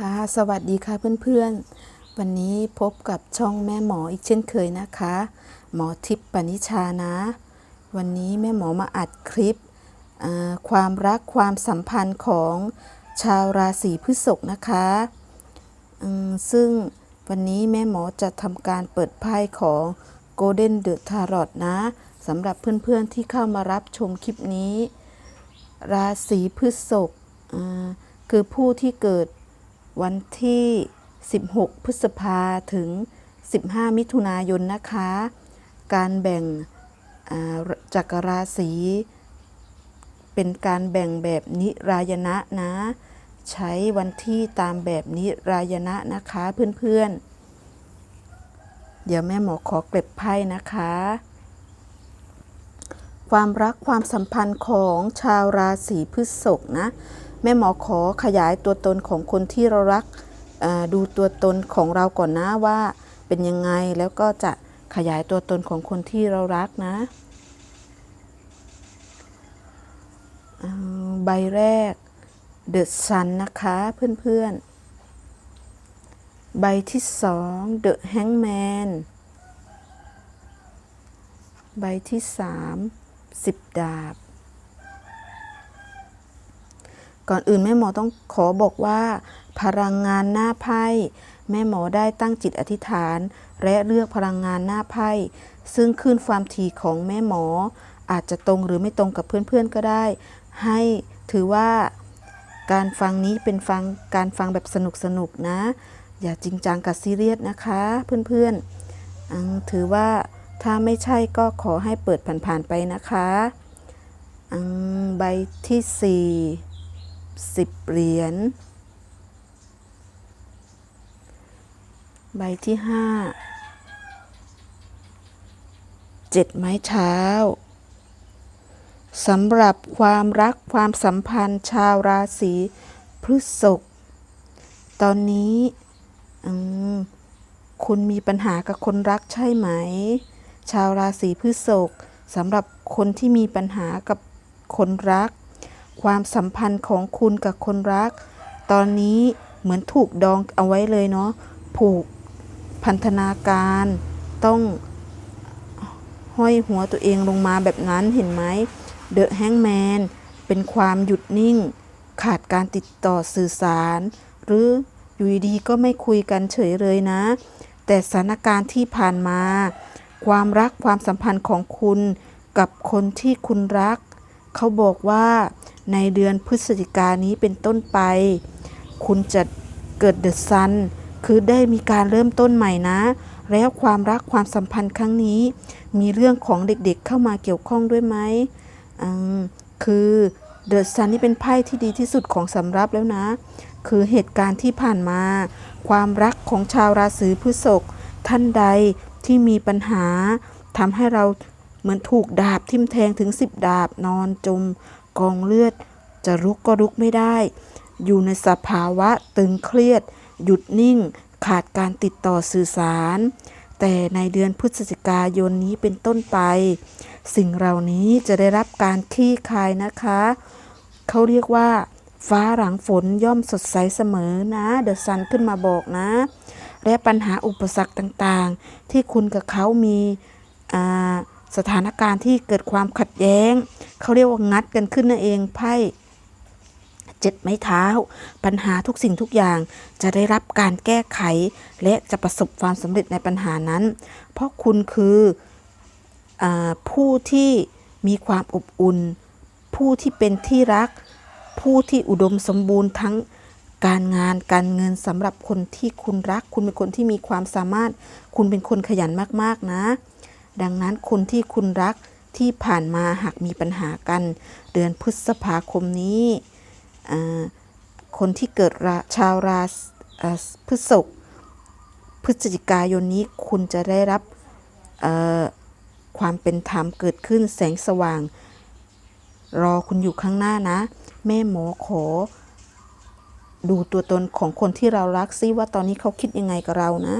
ค่ะสวัสดีค่ะเพื่อนๆ วันนี้พบกับช่องแม่หมออีกเช่นเคยนะคะ หมอทิพย์ปณิชานะ วันนี้แม่หมอมาอัดคลิป ความรักความสัมพันธ์ของชาวราศีพฤษภนะคะซึ่งวันนี้แม่หมอจะทำการเปิดไพ่ของ Golden The Tarot นะสำหรับเพื่อนๆที่เข้ามารับชมคลิปนี้ ราศีพฤษภคือผู้ที่เกิด วันที่ 16 พฤษภาถึง 15 มิถุนายนนะคะ การแบ่งจักรราศีเป็นการแบ่งแบบนิรายณะนะ ใช้วันที่ตามแบบนิรายณะนะคะเพื่อนๆ เดี๋ยวแม่หมอขอเก็บไพ่นะคะ ความรักความสัมพันธ์ของชาวราศีพฤษภนะ แม่หมอขอขยายตัวตนของคนที่เรารักดูตัวตนของเราก่อนนะว่าเป็นยังไงแล้วก็จะขยายตัวตนของคนที่เรารักนะใบแรก The Sun นะคะเพื่อนๆ ใบที่สอง The Hangman ใบที่สามสิบดาบ ก่อนอื่นแม่หมอต้องขอบอกว่า พลังงานหน้าไพ่แม่หมอได้ตั้งจิตอธิษฐาน และเลือกพลังงานหน้าไพ่ซึ่งขึ้นความถี่ของแม่หมอ อาจจะตรงหรือไม่ตรงกับเพื่อนๆก็ได้ ให้ถือว่าการฟังนี้เป็นฟังการฟังแบบสนุกๆนะ อย่าจริงจังกับซีเรียสนะคะเพื่อนๆอืมถือว่าถ้าไม่ใช่ก็ขอให้เปิดผ่านๆไปนะคะอืมใบที่สี่ สิบเหรียญ ใบที่ห้าเจ็ดไม้เท้าสำหรับความรักความสัมพันธ์ชาวราศีพฤษภตอนนี้คุณมีปัญหากับคนรักใช่ไหม ชาวราศีพฤษภสำหรับคนที่มีปัญหากับคนรัก ความสัมพันธ์ของคุณกับคนรัก ตอนนี้เหมือนถูกดองเอาไว้เลยเนาะผูกพันธนาการต้องห้อยหัวตัวเองลงมาแบบนั้นเห็นไหมเดอะแฮงแมนเป็นความหยุดนิ่ง ขาดการติดต่อสื่อสาร หรืออยู่ดีๆก็ไม่คุยกันเฉยเลยนะ แต่สถานการณ์ที่ผ่านมา ความรักความสัมพันธ์ของคุณกับคนที่คุณรัก เขาบอกว่าในเดือนพฤศจิกายนนี้เป็นต้นไป คุณจะเกิดเดอะซันคือได้มีการเริ่มต้นใหม่นะ แล้วความรักความสัมพันธ์ครั้งนี้ มีเรื่องของเด็กๆเข้ามาเกี่ยวข้องด้วยไหมอืมคือเดอะซันนี่เป็นไพ่ที่ดีที่สุดของสำรับแล้วนะ คือเหตุการณ์ที่ผ่านมา ความรักของชาวราศีพฤษภท่านใดที่มีปัญหาทำให้เรา เหมือนถูกดาบทิ่มแทงถึง10ดาบนอนจมกองเลือด จะลุกก็ลุกไม่ได้ อยู่ในสภาวะตึงเครียด หยุดนิ่ง ขาดการติดต่อสื่อสาร แต่ในเดือนพฤศจิกายนนี้เป็นต้นไป สิ่งเหล่านี้จะได้รับการคลี่คลายนะคะ เขาเรียกว่า ฟ้าหลังฝนย่อมสดใสเสมอนะเดอะซันขึ้นมาบอกนะ และปัญหาอุปสรรคต่างๆ ที่คุณกับเขามีอ่า สถานการณ์ที่เกิดความขัดแย้ง เขาเรียกว่างัดกันขึ้นนั่นเองไพ่เจ็ดไม้เท้า ปัญหาทุกสิ่งทุกอย่างจะได้รับการแก้ไข และจะประสบความสำเร็จในปัญหานั้น เพราะคุณคืออผู้ที่มีความอบอุ่น ผู้ที่เป็นที่รัก ผู้ที่อุดมสมบูรณ์ทั้งการงานการเงินสำหรับคนที่คุณรัก คุณเป็นคนที่มีความสามารถ คุณเป็นคนขยันมาก ๆ นะ ดังนั้นคนที่คุณรักที่ผ่านมาหากมีปัญหากัน เดือนพฤษภาคมนี้ คนที่เกิดราชาวราศพฤษภพฤศจิกายนนี้คุณจะได้รับความเป็นธรรมเกิดขึ้นแสงสว่าง รอคุณอยู่ข้างหน้านะ แม่หมอขอ ดูตัวตนของคนที่เรารักซิว่าตอนนี้เขาคิดยังไงกับเรานะ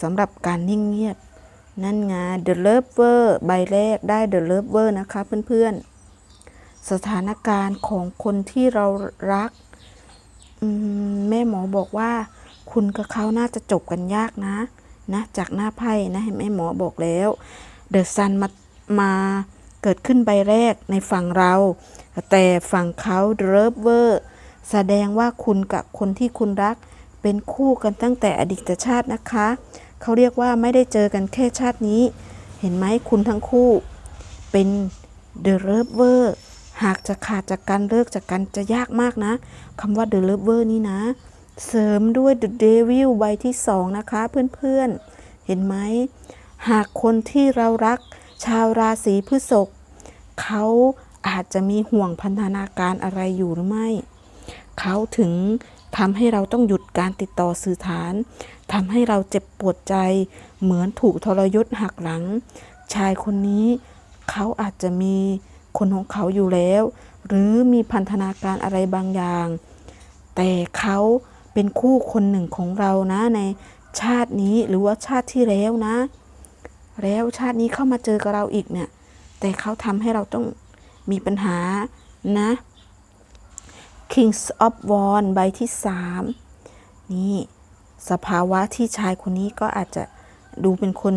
สำหรับการนิ่งเงียบ นั่นไง The Lover ใบแรกได้ The Lover นะคะเพื่อนๆ สถานการณ์ของคนที่เรารักอืมบอกว่า คุณกับเขาน่าจะจบกันยากนะ นะ จากหน้าไพ่นะเห็นไหมอบอกแล้วเดอะซันมามาเกิดขึ้นใบแรกในฝั่งเรา แต่ฝั่งเขาเดรฟเวอร์แสดงว่าคุณกับคนที่คุณรักเป็นคู่กันตั้งแต่อดีตชาตินะคะ เขาเรียกว่าไม่ได้เจอกันแค่ชาตินี้ เห็นไหมคุณทั้งคู่ เป็นเดอะเลิฟเวอร์หากจะขาดจากกันเลิกจากกันจะยากมากนะคำว่าเดอะเลิฟเวอร์นี่นะ เสริมด้วย The Devil ใบที่สองนะคะเพื่อนๆ เห็นไหม หากคนที่เรารักชาวราศีพฤษภเขาอาจจะมีห่วงพันธนาการอะไรอยู่หรือไม่ เขาถึง ทำให้เราต้องหยุดการติดต่อสื่อสารทำให้เราเจ็บปวดใจ เหมือนถูกทรยศหักหลัง ชายคนนี้ เขาอาจจะมีคนของเขาอยู่แล้ว หรือมีพันธนาการอะไรบางอย่าง แต่เขาเป็นคู่คนหนึ่งของเรานะในชาตินี้หรือว่าชาติที่แล้วนะ แล้วชาตินี้เข้ามาเจอกับเราอีกเนี่ย แต่เขาทำให้เราต้องมีปัญหานะ Kings of w a n d ใบที่ 3 นี่ สภาวะที่ชายคนนี้ก็อาจจะดูเป็นคน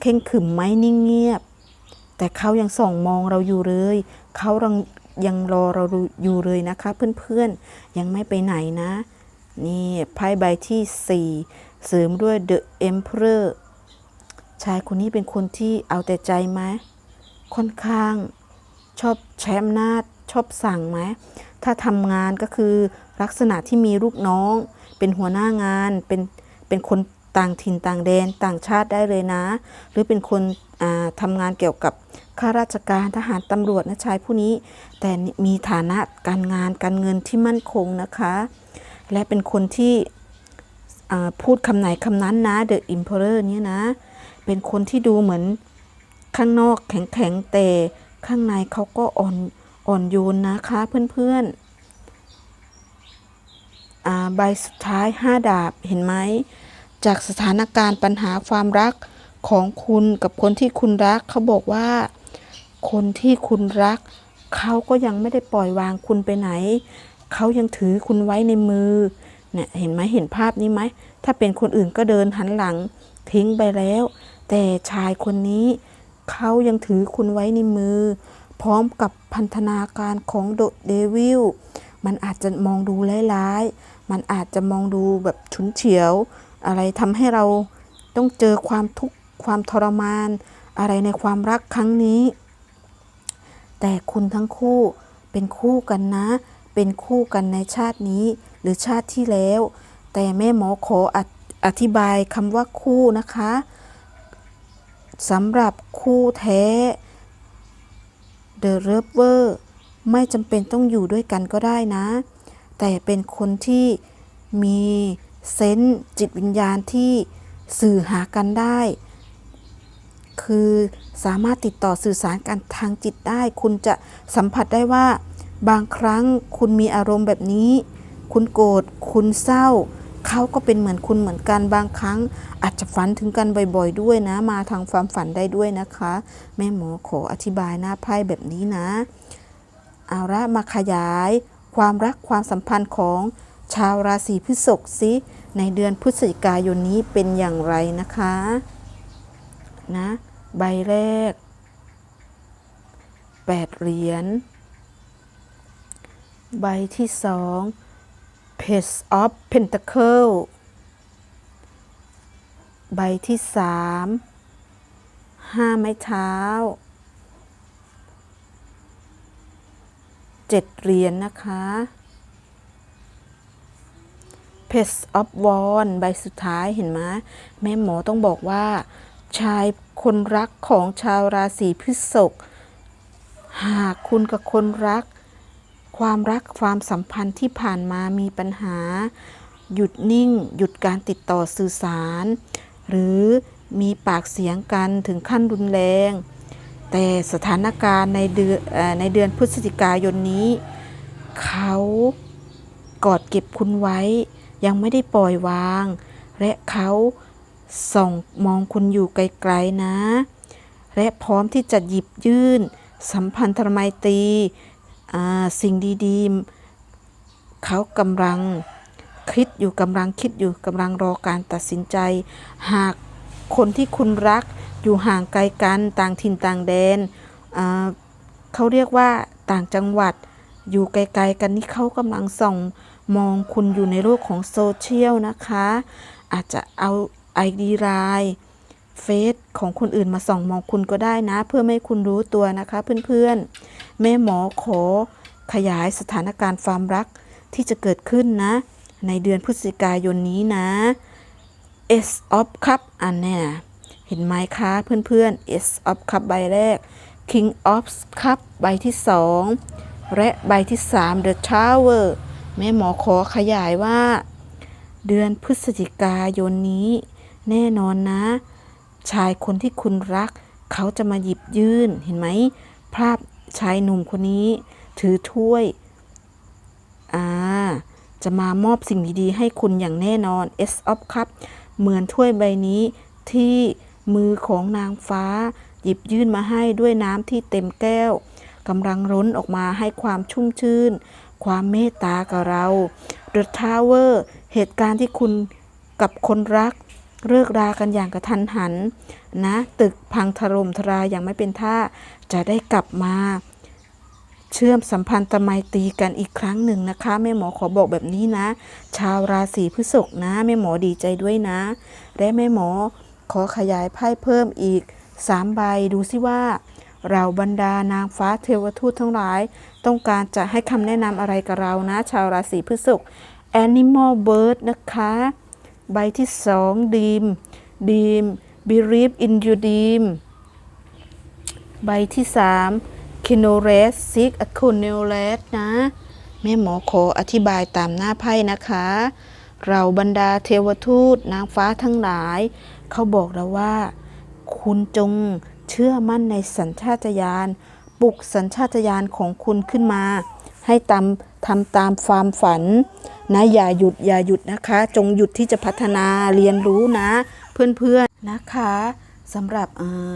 เข่งขึมไหมนิ่งเงียบ แต่เขายังส่องมองเราอยู่เลย เขายังยังรอเราอยู่เลยนะคะ เพื่อนๆ ยังไม่ไปไหนนะ นี่ไพ่ใบที่ 4 เสริมด้วย The Emperor ชายคนนี้เป็นคนที่เอาแต่ใจไหมค่อนข้างชอบใช้อำนาจชอบสั่งไหม ถ้าทำงานก็คือลักษณะที่มีลูกน้อง เป็นหัวหน้างาน เป็นเป็นคนต่างถิ่นต่างแดนต่างชาติได้เลยนะ หรือเป็นคนทำงานเกี่ยวกับข้าราชการทหารตำรวจนะชายผู้นี้ แต่มีฐานะการงานการเงินที่มั่นคงนะคะ และเป็นคนที่พูดคำไหนคำนั้นนะ The Emperor เนี่ยนะ เป็นคนที่ดูเหมือนข้างนอกแข็งๆแต่ข้างในเขาก็อ่อน อ่อนโยนนะคะเพื่อนๆใบสุดท้าย 5 ดาบเห็นไหม จากสถานการณ์ปัญหาความรักของคุณกับคนที่คุณรักเขาบอกว่า คนที่คุณรัก เขาก็ยังไม่ได้ปล่อยวางคุณไปไหน เขายังถือคุณไว้ในมือเนี่ยเห็นไหมเห็นภาพนี้ไหม ถ้าเป็นคนอื่นก็เดินหันหลังทิ้งไปแล้ว แต่ชายคนนี้ เขายังถือคุณไว้ในมือ พร้อมกับพันธนาการของโดเดวิลมันอาจจะมองดูร้ายๆ มันอาจจะมองดูแบบฉุนเฉียว อะไรทำให้เราต้องเจอความทุกข์ความทรมาน อะไรในความรักครั้งนี้ แต่คุณทั้งคู่เป็นคู่กันนะ เป็นคู่กันในชาตินี้หรือชาติที่แล้ว แต่แม่หมอขอออธิบายคำว่าคู่นะคะสำหรับคู่แท้ The Lover ไม่จำเป็นต้องอยู่ด้วยกันก็ได้นะ แต่เป็นคนที่มีเซนส์จิตวิญญาณที่สื่อหากันได้ คือสามารถติดต่อสื่อสารกันทางจิตได้ คุณจะสัมผัสได้ว่า บางครั้งคุณมีอารมณ์แบบนี้ คุณโกรธ คุณเศร้า เขาก็เป็นเหมือนคุณเหมือนกันบางครั้ง อาจจะฝันถึงกันบ่อยๆด้วยนะ มาทางความฝันได้ด้วยนะคะ แม่หมอขออธิบายหน้าไพ่แบบนี้นะ เอาละมาขยาย ความรักความสัมพันธ์ของชาวราศีพฤษภสิในเดือนพฤศจิกายนนี้เป็นอย่างไรนะคะนะใบแรก8เหรียญใบที่สอง Page of Pentacle ใบที่สามห้าไม้เท้าเจ็ดเหรียญนนะคะ Page of w a n ใบสุดท้ายเห็นไหมแม่หมอต้องบอกว่า ชายคนรักของชาวราศีพฤษภหากคุณกับคนรัก ความรักความสัมพันธ์ที่ผ่านมามีปัญหา หยุดนิ่ง หยุดการติดต่อสื่อสาร หรือมีปากเสียงกันถึงขั้นรุนแรง แต่สถานการณ์ในเดือนในเดือนพฤศจิกายนนี้ เขากอดเก็บคุณไว้ ยังไม่ได้ปล่อยวาง และเขาส่องมองคุณอยู่ไกลๆนะ และพร้อมที่จะหยิบยื่น สัมพันธไมตรี สิ่งดีๆ เขากำลังคิดอยู่กำลังคิดอยู่กำลังรอการตัดสินใจ หากคนที่คุณรักอยู่ห่างไกลกันต่างถิ่นต่างแดนเขาเรียกว่าต่างจังหวัดอยู่ไกลๆกันนี่เขากำลังส่องมองคุณอยู่ในโลกของโซเชียลนะคะ อาจจะเอาไอดีไลน์ เฟซของคนอื่นมาส่องมองคุณก็ได้นะ เพื่อไม่ให้คุณรู้ตัวนะคะเพื่อนๆ แม่หมอขอขยายสถานการณ์ความรักที่จะเกิดขึ้นนะ ในเดือนพฤศจิกายนนี้นะ S of Cup อันเนี่ยเห็นไหมคะเพื่อนๆ S of Cup ใบแรก King of Cup ใบที่สองและใบที่สาม The Tower แม่หมอขอขยายว่า เดือนพฤศจิกายนนี้ แน่นอนนะ ชายคนที่คุณรัก เขาจะมาหยิบยื่นเห็นไหมภาพชายหนุ่มคนนี้ ถือถ้วยอ่าจะมามอบสิ่งดีๆ ให้คุณอย่างแน่นอน S of Cup เหมือนถ้วยใบนี้ที่มือของนางฟ้า หยิบยื่นมาให้ด้วยน้ำที่เต็มแก้วกำลังร้นออกมาให้ความชุ่มชื่น ความเมตตากับเรา The Tower เหตุการณ์ที่คุณกับคนรัก เลิกรากันอย่างกระทันหันนะ ตึกพังถล่มทลายอย่างไม่เป็นท่าจะได้กลับมาเชื่อมสัมพันธ์ตไมตีกันอีกครั้งหนึ่งนะคะแม่หมอขอบอกแบบนี้นะ ชาวราศีพฤษภนะแม่หมอดีใจด้วยนะ และแม่หมอขอขยายไพ่เพิ่มอีกสามใบดูสิว่า เราบรรดานางฟ้าเทวทูตทั้งหลาย ต้องการจะให้คำแนะนำอะไรกับเรานะ ชาวราศีพฤษภ Animal Bird นะคะ ใบที่สองดีมดีม Believe in you ดีมใบที่สาม k i n o r e s Seek a c o n e l e s นะ แม่หมอขออธิบายตามหน้าไพ่นะคะ เราบรรดาเทวทูตนางฟ้าทั้งหลาย เขาบอกเราว่า คุณจงเชื่อมั่นในสัญชาตญาณปลุกสัญชาตญาณของคุณขึ้นมา ให้ตาม ทำตามความฝันนะอย่าหยุดอย่าหยุดนะคะ จงหยุดที่จะพัฒนาเรียนรู้นะ เพื่อนๆนะคะสำหรับเอ่อ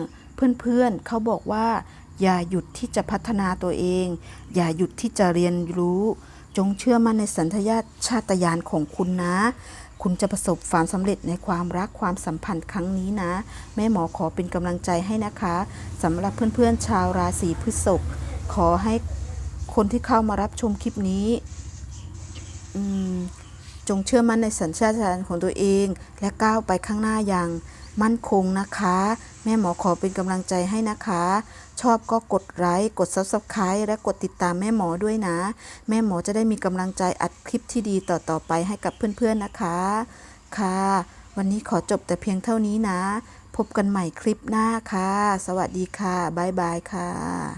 เพื่อนๆเขาบอกว่า อย่าหยุดที่จะพัฒนาตัวเอง อย่าหยุดที่จะเรียนรู้ จงเชื่อมั่นในสัญชาชาตญาณของคุณนะ คุณจะประสบความสำเร็จในความรักความสัมพันธ์ครั้งนี้นะ แม่หมอขอเป็นกำลังใจให้นะคะสำหรับเพื่อนๆชาวราศีพฤษภขอให้ คนที่เข้ามารับชมคลิปนี้จงเชื่อมั่นในสัญชาตญาณของตัวเอง และก้าวไปข้างหน้าอย่างมั่นคงนะคะ แม่หมอขอเป็นกำลังใจให้นะคะ ชอบก็กดไลค์กด Subscribe และกดติดตามแม่หมอด้วยนะ แม่หมอจะได้มีกำลังใจอัดคลิปที่ดีต่อๆไปให้กับเพื่อนๆนะคะ ค่ะ วันนี้ขอจบแต่เพียงเท่านี้นะ พบกันใหม่คลิปหน้าค่ะ สวัสดีค่ะ บ๊ายบายค่ะ